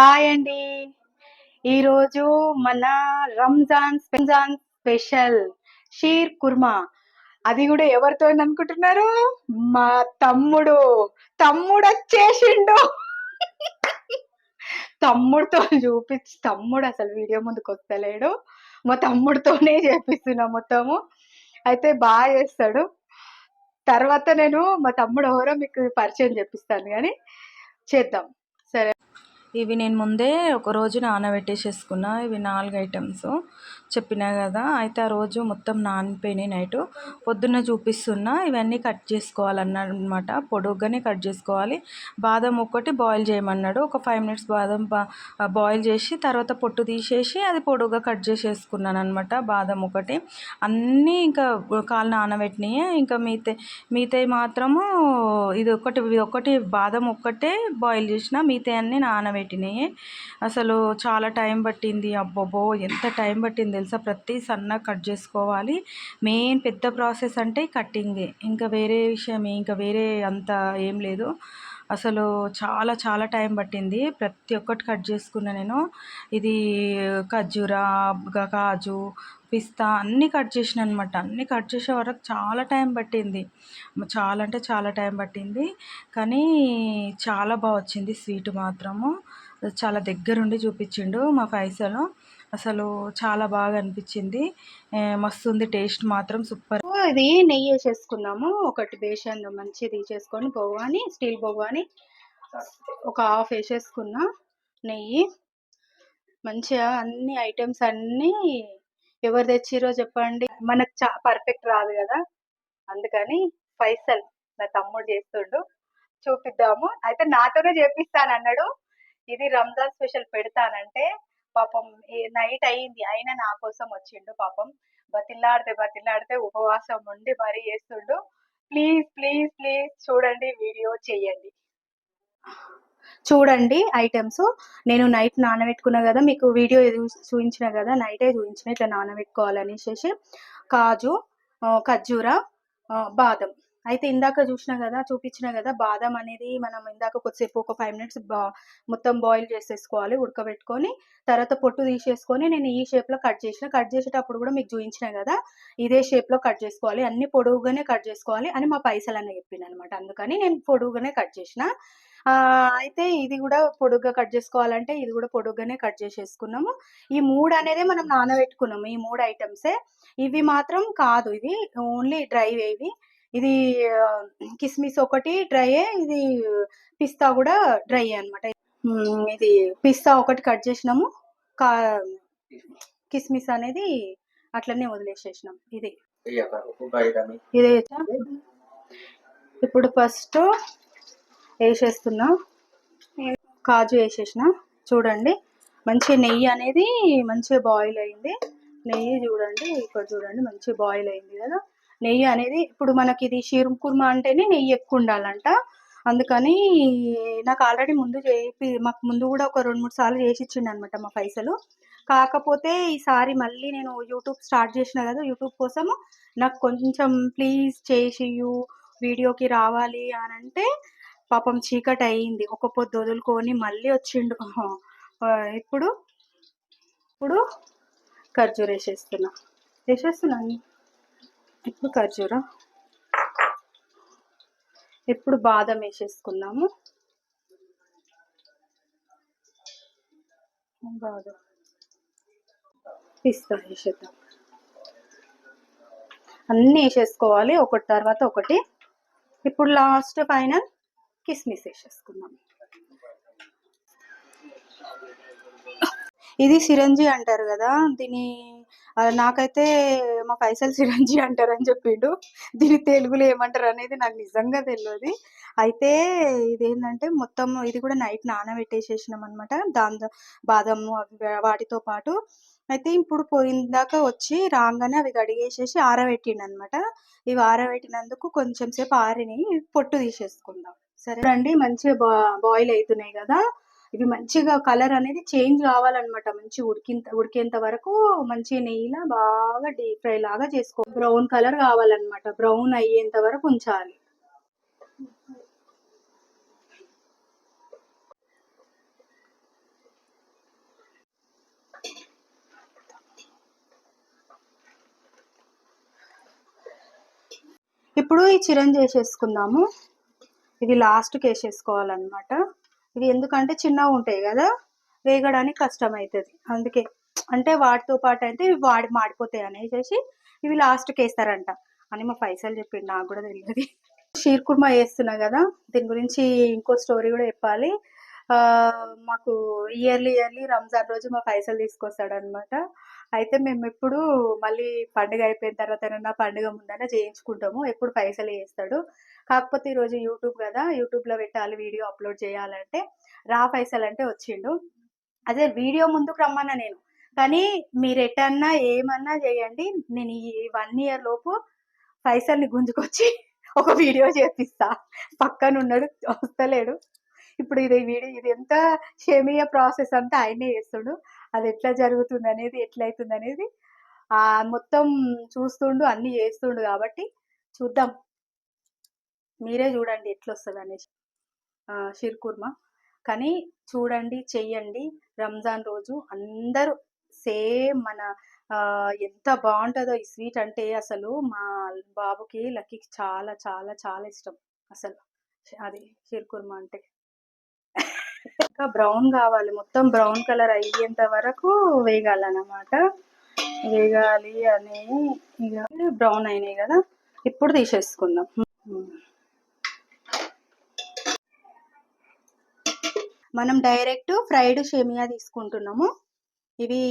Hi అండి. ఈరోజు మన రంజాన్ రంజాన్ స్పెషల్ షీర్ కుర్మా. అది కూడా ఎవరితో అనుకుంటున్నారు? మా తమ్ముడు. తమ్ముడు వచ్చేసిండు. తమ్ముడితో చూపించి తమ్ముడు అసలు వీడియో ముందుకు వస్తలేడు. మా తమ్ముడితోనే చేపిస్తున్నా మొత్తము. అయితే బాగా చేస్తాడు. తర్వాత నేను మా తమ్ముడు ఎవరో మీకు పరిచయం చెప్పిస్తాను కానీ చేద్దాం. సరే. ఇవి నేను ముందే ఒక రోజు నానబెట్టేసేసుకున్నా. ఇవి నాలుగు ఐటమ్స్ చెప్పినా కదా అయితే ఆ రోజు మొత్తం నానిపోయినాయి నైట్. పొద్దున్న చూపిస్తున్నా ఇవన్నీ కట్ చేసుకోవాలన్నమాట. పొడుగ్గానే కట్ చేసుకోవాలి. బాదం ఒక్కటి బాయిల్ చేయమన్నాడు. ఒక ఫైవ్ మినిట్స్ బాదం బాయిల్ చేసి తర్వాత పొట్టు తీసేసి అది పొడుగ్గా కట్ చేసేసుకున్నాను అనమాట బాదం ఒకటి. అన్నీ ఇంకా కాళ్ళు నానబెట్టినాయి. ఇంకా మిగతా మిగతాయి మాత్రము ఇది ఒకటి ఇది ఒకటి బాదం ఒక్కటే బాయిల్ చేసిన మిగతాయి అన్నీ నానబెట్టినాయి. అసలు చాలా టైం పట్టింది. అబ్బోబో ఎంత టైం పట్టింది తెలుసా? ప్రతి సన్నగా కట్ చేసుకోవాలి. మెయిన్ పెద్ద ప్రాసెస్ అంటే కట్టింగే. ఇంకా వేరే విషయం ఇంకా వేరే అంత ఏం లేదు. అసలు చాలా చాలా టైం పట్టింది. ప్రతి ఒక్కటి కట్ చేసుకున్నా నేను. ఇది ఖర్జూరా కాజు పిస్తా అన్నీ కట్ చేసిన అనమాట అన్నీ కట్ చేసే వరకు చాలా టైం పట్టింది. చాలా అంటే చాలా టైం పట్టింది. కానీ చాలా బాగా వచ్చింది స్వీట్ మాత్రము. చాలా దగ్గరుండి చూపించిండు మా ఫైసలు. అసలు చాలా బాగా అనిపించింది. మస్తు ఉంది టేస్ట్ మాత్రం సూపర్. ఇది నెయ్యి వేసేసుకున్నాము ఒకటి బేషన్ మంచిది తీసేసుకొని బొవ్వాని స్టీల్ బొవ్వాని ఒక హాఫ్ వేసేసుకున్నా నెయ్యి. మంచిగా అన్ని ఐటమ్స్ అన్నీ ఎవరు తెచ్చిరో చెప్పండి. మనకు చా పర్ఫెక్ట్ రాదు కదా. అందుకని ఫైసల్ నా తమ్ముడు చేస్తుండు. చూపిద్దాము. అయితే నాతోనే చేపిస్తాను అన్నాడు ఇది రంజాన్ స్పెషల్ పెడతానంటే పాపం నైట్ అయింది అయినా నా కోసం వచ్చిండు పాపం. బతిల్లాడితే బతిల్లాడితే ఉపవాసం ఉండి మరీ చేస్తుండు. ప్లీజ్ ప్లీజ్ ప్లీజ్ చూడండి వీడియో చేయండి. చూడండి ఐటమ్స్. నేను నైట్ నానబెట్టుకున్నా కదా మీకు వీడియో చూపించిన కదా నైటే చూపించిన ఇట్లా నానబెట్టుకోవాలనేసి కాజు ఖర్జూర బాదం. అయితే ఇందాక చూసిన కదా చూపించిన కదా బాదం అనేది మనం ఇందాక కొద్దిసేపు ఒక ఫైవ్ మినిట్స్ బా మొత్తం బాయిల్ చేసేసుకోవాలి ఉడకబెట్టుకొని తర్వాత పొట్టు తీసేసుకొని నేను ఈ షేప్లో కట్ చేసిన. కట్ చేసేటప్పుడు కూడా మీకు చూపించిన కదా ఇదే షేప్లో కట్ చేసుకోవాలి అన్ని పొడుగుగానే కట్ చేసుకోవాలి అని మా పైసలు చెప్పింది అనమాట అందుకని నేను పొడుగుగానే కట్ చేసిన. అయితే ఇది కూడా పొడుగ్గా కట్ చేసుకోవాలంటే ఇది కూడా పొడుగ్గానే కట్ చేసేసుకున్నాము. ఈ మూడు అనేది మనం నానబెట్టుకున్నాము ఈ మూడు ఐటమ్సే ఇవి మాత్రం కాదు ఇవి ఓన్లీ డ్రై ఇవి ఇది కిస్మిస్ ఒకటి డ్రైయే ఇది పిస్తా కూడా డ్రై అనమాట ఇది పిస్తా ఒకటి కట్ చేసినాము. కా కిస్మిస్ అనేది అట్లనే వదిలేసేసినాం. ఇది. ఇదే ఇప్పుడు ఫస్ట్ వేసేస్తున్నా. కాజు వేసేసిన. చూడండి. మంచి నెయ్యి అనేది మంచిగా బాయిల్ అయింది. నెయ్యి చూడండి. ఇక్కడ చూడండి. మంచి బాయిల్ అయింది కదా. నెయ్యి అనేది ఇప్పుడు మనకి ఇది షీర్ కుర్మా అంటేనే నెయ్యి ఎక్కువ ఉండాలంట. అందుకని నాకు ఆల్రెడీ ముందు చేపి మాకు ముందు కూడా ఒక రెండు మూడు సార్లు చేసి ఇచ్చిండు అనమాట మా పైసలు. కాకపోతే ఈసారి మళ్ళీ నేను యూట్యూబ్ స్టార్ట్ చేసిన కదా యూట్యూబ్ కోసం నాకు కొంచెం ప్లీజ్ చేసి వీడియోకి రావాలి అని అంటే పాపం చీకటి అయింది. ఒక పొద్దు వదులుకొని మళ్ళీ వచ్చిండు. ఇప్పుడు? ఇప్పుడు ఖర్జూర వేసేస్తున్నా. వేసేస్తున్నాను ఇప్పుడు ఖర్జూరం. ఇప్పుడు బాదం వేసేసుకున్నాము బాదం. పిస్తా వేసేద్దాం. అన్నీ వేసేసుకోవాలి. ఒకటి తర్వాత ఒకటి. ఇప్పుడు లాస్ట్ ఫైనల్ కిస్మిస్ వేసేసుకుందాం. ఇది సిరంజి అంటారు కదా దీని నాకైతే మా పైసలు సిరంజి అంటారని చెప్పిండు. దీని తెలుగులో ఏమంటారు అనేది నాకు నిజంగా తెలియదు అయితే ఇదేంటంటే మొత్తం ఇది కూడా నైట్ నానబెట్టేసేసినాం అనమాట దాని బాదం వాటితో పాటు. అయితే ఇప్పుడు పోయిందాక వచ్చి రాగానే అవి కడిగేసేసి ఆరబెట్టిండు అనమాట ఇవి ఆరబెట్టినందుకు కొంచెం సేపు ఆరిని పొట్టు తీసేసుకుందాం. సరే అండి మంచిగా బా బాయిల్ అవుతున్నాయి కదా. ఇవి మంచిగా కలర్ అనేది చేంజ్ కావాలన్నమాట. మంచి ఉడికింత ఉడికేంత వరకు మంచి నెయ్యిలా బాగా డీప్ ఫ్రై లాగా చేసుకో బ్రౌన్ కలర్ కావాలన్నమాట. బ్రౌన్ అయ్యేంత వరకు ఉంచాలి. ఇప్పుడు ఈ చిరంజి వేసేసుకుందాము. ఇది లాస్ట్కి వేసేసుకోవాలన్నమాట. ఇవి ఎందుకంటే చిన్నగా ఉంటాయి కదా వేగడానికి కష్టం అవుతుంది అందుకే అంటే వాటితో పాటు అయితే ఇవి వాడి మాడిపోతాయి అనేసి ఇవి లాస్ట్కి వేస్తారంట. అని మా పైసలు చెప్పిండు నాకు కూడా తెలియదు. షీర్ కుర్మా వేస్తున్నా కదా దీని గురించి ఇంకో స్టోరీ కూడా చెప్పాలి. మాకు ఇయర్లీ ఇయర్లీ రంజాన్ రోజు మా పైసలు తీసుకొస్తాడు అనమాట అయితే మేము ఎప్పుడు మళ్ళీ పండుగ అయిపోయిన తర్వాత ఏమన్నా పండుగ ముందర చేయించుకుంటాము. ఎప్పుడు పైసలు వేస్తాడు. కాకపోతే ఈరోజు యూట్యూబ్ కదా యూట్యూబ్లో పెట్టాలి వీడియో అప్లోడ్ చేయాలంటే రా పైసలు అంటే వచ్చిండు. అదే వీడియో ముందుకు రమ్మన్నా నేను. కానీ మీరు ఎటన్నా ఏమన్నా చేయండి. నేను ఈ వన్ ఇయర్ లోపు పైసల్ని గుంజుకొచ్చి ఒక వీడియో చేపిస్తా. పక్కన ఉన్నాడు వస్తలేడు. ఇప్పుడు ఇది వీడియో ఇది ఎంత షేమియా ప్రాసెస్ అంతా ఆయనే చేస్తుడు. అది ఎట్లా జరుగుతుంది అనేది ఎట్లయితుంది అనేది ఆ మొత్తం చూస్తుండు అన్ని చేస్తుండు కాబట్టి చూద్దాం. మీరే చూడండి ఎట్లా వస్తుంది అనేసి ఆ, షీర్ కుర్మా. కానీ చూడండి చెయ్యండి. రంజాన్ రోజు అందరూ సేమ్ మన ఎంత బాగుంటుందో ఈ స్వీట్ అంటే అసలు మా బాబుకి లక్కీకి చాలా చాలా చాలా ఇష్టం. అసలు అది షీర్ కుర్మా అంటే. ఇంకా బ్రౌన్ కావాలి. మొత్తం బ్రౌన్ కలర్ అయ్యేంత వరకు వేగాలన్నమాట. వేగాలి అని ఇక బ్రౌన్ అయినాయి కదా ఇప్పుడు తీసేసుకుందాం. మనం డైరెక్ట్ ఫ్రైడ్ షేమియా తీసుకుంటున్నాము. ఇవి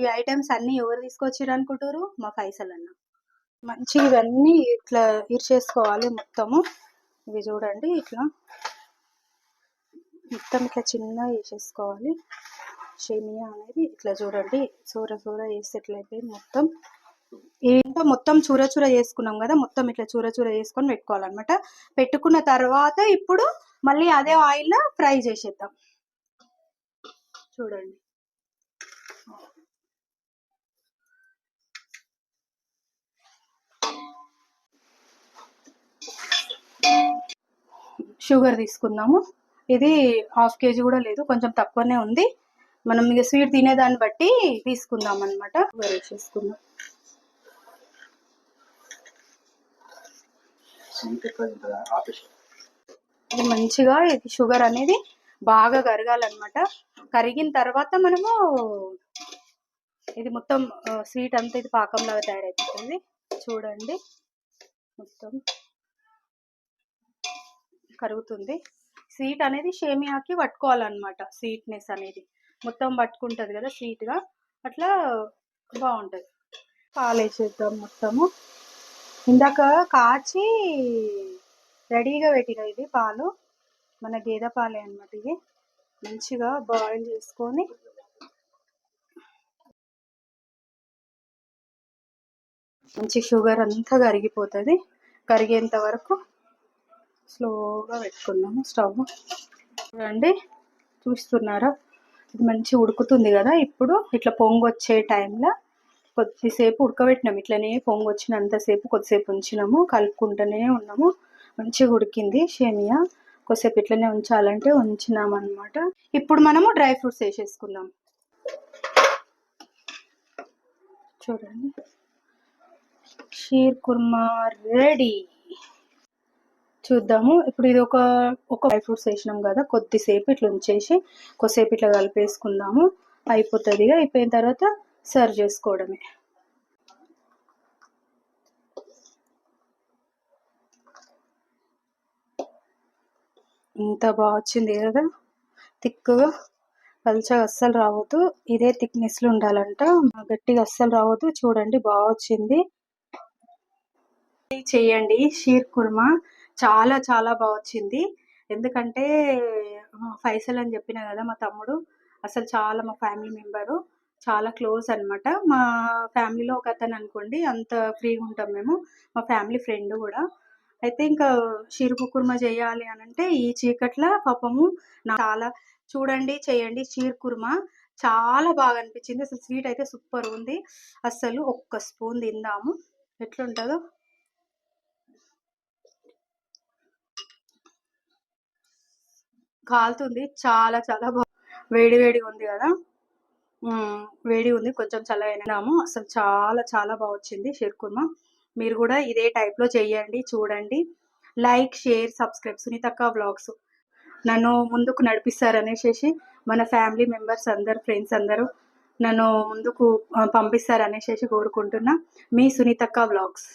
ఈ ఐటమ్స్ అన్నీ ఎవరు తీసుకొచ్చారు అనుకుంటారు మా ఫైసల్ అన్న. మంచిగా ఇవన్నీ ఇట్లా ఇరిచేసుకోవాలి మొత్తము. ఇవి చూడండి ఇట్లా. మొత్తం ఇట్లా చిన్నగా వేసేసుకోవాలి. షేమియా అనేది ఇట్లా చూడండి చూర చూర వేసి ఎట్లయితే మొత్తం. ఏంటో మొత్తం చూర చూర చేసుకున్నాం కదా మొత్తం ఇట్లా చూర చూర చేసుకొని పెట్టుకోవాలన్నమాట. పెట్టుకున్న తర్వాత ఇప్పుడు మళ్ళీ అదే ఆయిల్లో ఫ్రై చేసేద్దాం. చూడండి. షుగర్ తీసుకుందాము. ఇది హాఫ్ కేజీ కూడా లేదు కొంచెం తక్కువనే ఉంది. మనం ఇక స్వీట్ తినేదాన్ని బట్టి తీసుకుందాం అనమాట షుగర్ వేసేసుకుందాం ఇది మంచిగా ఇది షుగర్ అనేది బాగా కరగాలన్నమాట. కరిగిన తర్వాత మనము ఇది మొత్తం స్వీట్ అంతా ఇది పాకంలాగా తయారైపోతుంది. చూడండి. మొత్తం కరుగుతుంది. స్వీట్ అనేది షేమియాకి పట్టుకోవాలన్నమాట. స్వీట్నెస్ అనేది. మొత్తం పట్టుకుంటుంది కదా స్వీట్గా అట్లా బాగుంటుంది పాలు వేసేద్దాం మొత్తము. ఇందాక కాచి రెడీగా పెట్టిన ఇది పాలు. మన గేదె పాలే అనమాట ఇది. మంచిగా బాయిల్ చేసుకొని మంచి షుగర్ అంతా కరిగిపోతుంది. కరిగేంత వరకు స్లోగా పెట్టుకున్నాము. స్టవ్ చూడండి చూస్తున్నారా? ఇది మంచి ఉడుకుతుంది కదా. ఇప్పుడు ఇట్లా పొంగు వచ్చే టైంలో కొద్దిసేపు ఉడకబెట్టినాము ఇట్లనే పొంగు వచ్చినంతసేపు కొద్దిసేపు ఉంచినాము. కలుపుకుంటూనే ఉన్నాము. మంచిగా ఉడికింది షేమియా కొద్దిసేపు ఇట్లనే ఉంచాలంటే ఉంచినామన్నమాట. ఇప్పుడు మనము డ్రై ఫ్రూట్స్ వేసేసుకుందాం. చూడండి. షీర్ కుర్మా రెడీ. చూద్దాము. ఇప్పుడు ఇది ఒక ఒక డ్రై ఫ్రూట్స్ వేసినాం కదా కొద్దిసేపు ఇట్లా ఉంచేసి కొద్దిసేపు ఇట్లా కలిపేసుకుందాము. అయిపోతుంది ఇక అయిపోయిన తర్వాత సర్వ్ చేసుకోవడమే. ఇంత బాగా వచ్చింది కదా థిక్గా. పలుచగా అస్సలు రావద్దు. ఇదే థిక్నెస్లో ఉండాలంట. గట్టిగా అస్సలు రావద్దు. చూడండి బాగా వచ్చింది. చేయండి షీర్ కుర్మా. చాలా చాలా బాగా వచ్చింది. ఎందుకంటే ఫైసల్ అని చెప్పిన కదా మా తమ్ముడు అసలు చాలా మా ఫ్యామిలీ మెంబరు చాలా క్లోజ్ అనమాట మా ఫ్యామిలీలో ఒక అతను అనుకోండి అంత ఫ్రీగా ఉంటాం మేము మా ఫ్యామిలీ ఫ్రెండ్ కూడా. అయితే ఇంకా షీర్ కుర్మా చేయాలి అని అంటే ఈ చీకట్ల పాపము నా- చాలా చూడండి చేయండి షీర్ కుర్మా. చాలా బాగా అనిపించింది. అసలు స్వీట్ అయితే సూపర్ ఉంది. అసలు ఒక్క స్పూన్ తిందాము. ఎట్లుంటుందో. కాలుతుంది. చాలా చాలా బాగా వేడి వేడిగా ఉంది కదా. వేడి ఉంది. కొంచెం చల్ల అయినాము అసలు చాలా చాలా బాగా వచ్చింది షీర్ కుర్మా. మీరు కూడా ఇదే టైప్లో చేయండి చూడండి. లైక్ షేర్ సబ్స్క్రైబ్ సునీతక్క వ్లాగ్స్. నన్ను ముందుకు నడిపిస్తారనేసి మన ఫ్యామిలీ మెంబర్స్ అందరు ఫ్రెండ్స్ అందరూ నన్ను ముందుకు పంపిస్తారు అనేసి కోరుకుంటున్నా. మీ సునీతక్క వ్లాగ్స్.